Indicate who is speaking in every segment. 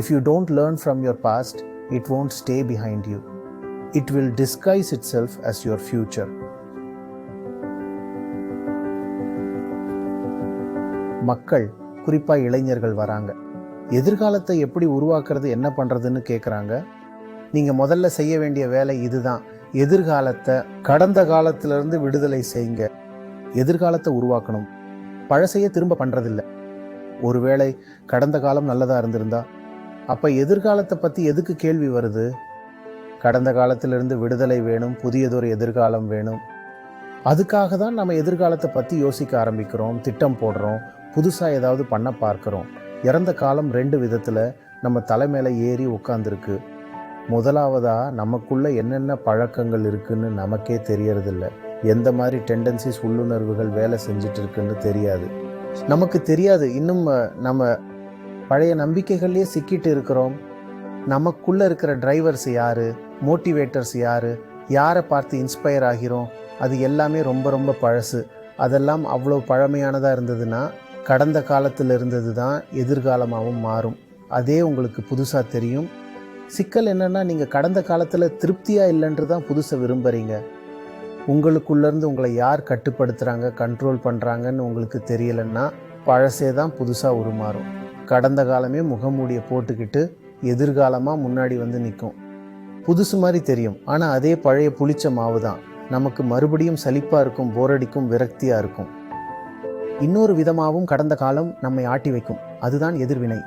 Speaker 1: If you don't learn from your past, it won't stay behind you. It will disguise itself as your future. மக்கள் குறிப்பாக இளைஞர்கள் வராங்க. எதிர்காலத்தை எப்படி உருவாக்குறது என்ன பண்ணுறதுன்னு கேட்குறாங்க நீங்கள் முதல்ல செய்ய வேண்டிய வேலை இதுதான். எதிர்காலத்தை கடந்த காலத்திலிருந்து விடுதலை செய்யுங்க எதிர்காலத்தை உருவாக்கணும். பழசையே திரும்ப பண்ணுறதில்ல ஒருவேளை கடந்த காலம் நல்லதாக இருந்திருந்தா அப்போ எதிர்காலத்தை பற்றி எதுக்கு கேள்வி வருது? கடந்த காலத்திலிருந்து விடுதலை வேணும் புதியதொரு எதிர்காலம் வேணும். அதுக்காக தான் நம்ம எதிர்காலத்தை பற்றி யோசிக்க ஆரம்பிக்கிறோம் திட்டம் போடுறோம் புதுசாக ஏதாவது பண்ண பார்க்குறோம். இறந்த காலம் ரெண்டு விதத்தில் நம்ம தலை மேலே ஏறி உட்காந்துருக்கு முதலாவதாக நமக்குள்ளே என்னென்ன பழக்கங்கள் இருக்குதுன்னு நமக்கே தெரியறதில்ல. எந்த மாதிரி டெண்டன்சிஸ் உள்ளுணர்வுகள் வேலை செஞ்சிட்டு இருக்குன்னு தெரியாது. நமக்கு தெரியாது. இன்னும் நம்ம பழைய நம்பிக்கைகள்லேயே சிக்கிட்டு இருக்கிறோம். நமக்குள்ளே இருக்கிற டிரைவர்ஸ் யார்? மோட்டிவேட்டர்ஸ் யார்? யாரை பார்த்து இன்ஸ்பயர் ஆகிறோம்? அது எல்லாமே ரொம்ப ரொம்ப பழசு. அதெல்லாம் அவ்வளோ பழமையானதாக இருந்ததுன்னா கடந்த காலத்தில் இருந்தது தான் எதிர்காலமாகவும் மாறும். அதே உங்களுக்கு புதுசாக தெரியும். சிக்கல் என்னன்னா நீங்கள் கடந்த காலத்தில் திருப்தியாக இல்லைன்றது தான் புதுசை விரும்புகிறீங்க உங்களுக்குள்ளேருந்து உங்களை யார் கட்டுப்படுத்துகிறாங்க கண்ட்ரோல் பண்ணுறாங்கன்னு உங்களுக்கு தெரியலைன்னா பழசே தான் புதுசாக உருமாறும். கடந்த காலமே முகமூடியை போட்டுக்கிட்டு எதிர்காலமாக முன்னாடி வந்து நிற்கும் புதுசு மாதிரி தெரியும். ஆனால் அதே பழைய புளிச்ச மாவு தான் நமக்கு மறுபடியும் சலிப்பாக இருக்கும் போரடிக்கும் விரக்தியாக இருக்கும். இன்னொரு விதமாகவும் கடந்த காலம் நம்மை ஆட்டி வைக்கும். அதுதான் எதிர்வினை.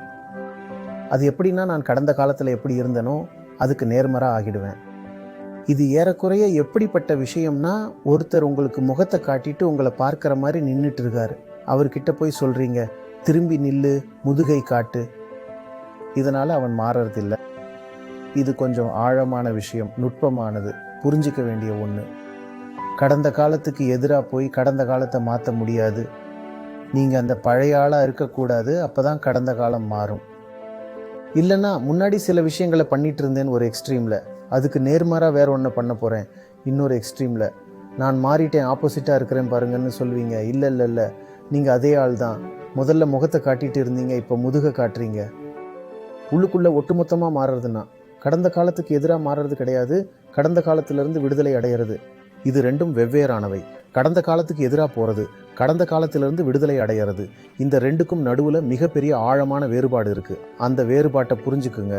Speaker 1: அது எப்படின்னா நான் கடந்த காலத்தில் எப்படி இருந்தனோ அதுக்கு நேர்மறாக ஆகிடுவேன். இது ஏறக்குறைய எப்படிப்பட்ட விஷயம்னா ஒருத்தர் உங்களுக்கு முகத்தை காட்டிட்டு உங்களை பார்க்குற மாதிரி நின்றுட்டு இருக்காரு. அவர்கிட்ட போய் சொல்கிறீங்க திரும்பி நில்லு முதுகை காட்டு. இதனால் அவன் மாறறதில்லை. இது கொஞ்சம் ஆழமான விஷயம் நுட்பமானது புரிஞ்சிக்க வேண்டிய ஒன்று கடந்த காலத்துக்கு எதிராக போய் கடந்த காலத்தை மாற்ற முடியாது. நீங்கள் அந்த பழைய ஆளாக இருக்கக்கூடாது அப்போ தான் கடந்த காலம் மாறும். இல்லைன்னா முன்னாடி சில விஷயங்களை பண்ணிட்டு இருந்தேன் ஒரு எக்ஸ்ட்ரீமில். அதுக்கு நேர்மாறாக வேற ஒன்று பண்ண போகிறேன் இன்னொரு எக்ஸ்ட்ரீமில். நான் மாறிட்டேன் ஆப்போசிட்டாக இருக்கிறேன் பாருங்கன்னு சொல்லுவீங்க இல்லை இல்லை இல்லை. நீங்கள் அதே ஆள் தான் முதல்ல முகத்தை காட்டிட்டு இருந்தீங்க இப்போ முதுகை காட்டுறீங்க. உள்ளுக்குள்ளே ஒட்டுமொத்தமாக மாறுறதுன்னா கடந்த காலத்துக்கு எதிராக மாறுறது கிடையாது கடந்த காலத்திலிருந்து விடுதலை அடையிறது. இது ரெண்டும் வெவ்வேறானவை. கடந்த காலத்துக்கு எதிராக போகிறது கடந்த காலத்திலிருந்து விடுதலை அடையிறது. இந்த ரெண்டுக்கும் நடுவில் மிகப்பெரிய ஆழமான வேறுபாடு இருக்குது அந்த வேறுபாட்டை புரிஞ்சுக்குங்க.